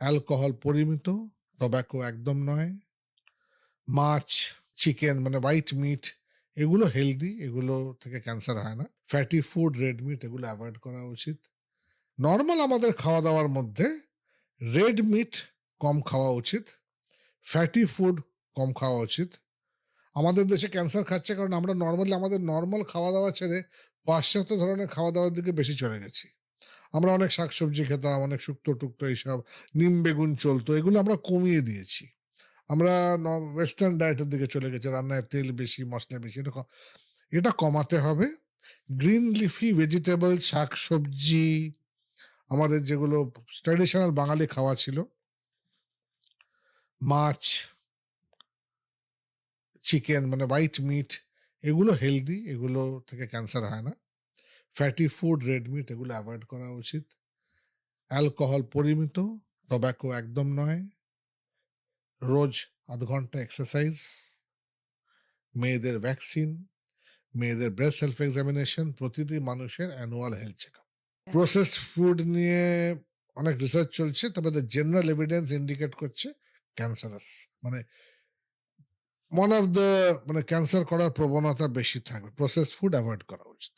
Alcohol পরিমিত, tobacco একদম নয়। মাছ, চিকেন মানে হোয়াইট মিট, এগুলো হেলদি, এগুলো থেকে ক্যান্সার হয় না। ফ্যাটি ফুড, রেড মিট এগুলো অ্যাভয়েড করা উচিত। নর্মাল আমাদের খাওয়া দাওয়ার মধ্যে রেড মিট কম খাওয়া উচিত, ফ্যাটি ফুড কম খাওয়া উচিত। আমাদের দেশে ক্যান্সার খাচ্ছে কারণ আমরা নর্মালি আমাদের নর্মাল খাওয়া দাওয়া ছেড়ে পাশ্চাত্য ধরনের খাওয়া দাওয়ার দিকে বেশি চলে গেছি। আমরা অনেক শাকসবজি খেতাম, অনেক শুক্তো টুক্তো এইসব, নিম বেগুন চলতো, এগুলো আমরা কমিয়ে দিয়েছি। আমরা ওয়েস্টার্ন ডায়েটের দিকে চলে গেছি, রান্নায় তেল বেশি মশলা বেশি এটা এটা কমাতে হবে। গ্রিন লিফি ভেজিটেবল শাক সবজি আমাদের যেগুলো ট্র্যাডিশনাল বাঙালি খাওয়া ছিল। মাছ চিকেন মানে হোয়াইট মিট এগুলো হেলদি এগুলো থেকে ক্যান্সার হয় না। ফ্যাটি ফুড রেড মিট এগুলো অ্যাভয়েড করা উচিত। অ্যালকোহল পরিমিত টোব্যাকো একদম নয়। রোজ আধ ঘণ্টা এক্সারসাইজ মেয়েদের ভ্যাকসিন মেয়েদের ব্রেস্ট সেলফ এক্সামিনেশন প্রতিটি মানুষের annual health check up processed food নিয়ে অনেক রিসার্চ চলছে তবে জেনারেল এভিডেন্স ইন্ডিকেট করছে ক্যান্সারাস মানে ওয়ান অফ দ্য মানে ক্যান্সার করার প্রবণতা বেশি থাকবে। প্রসেসড ফুড অ্যাভয়েড করা উচিত।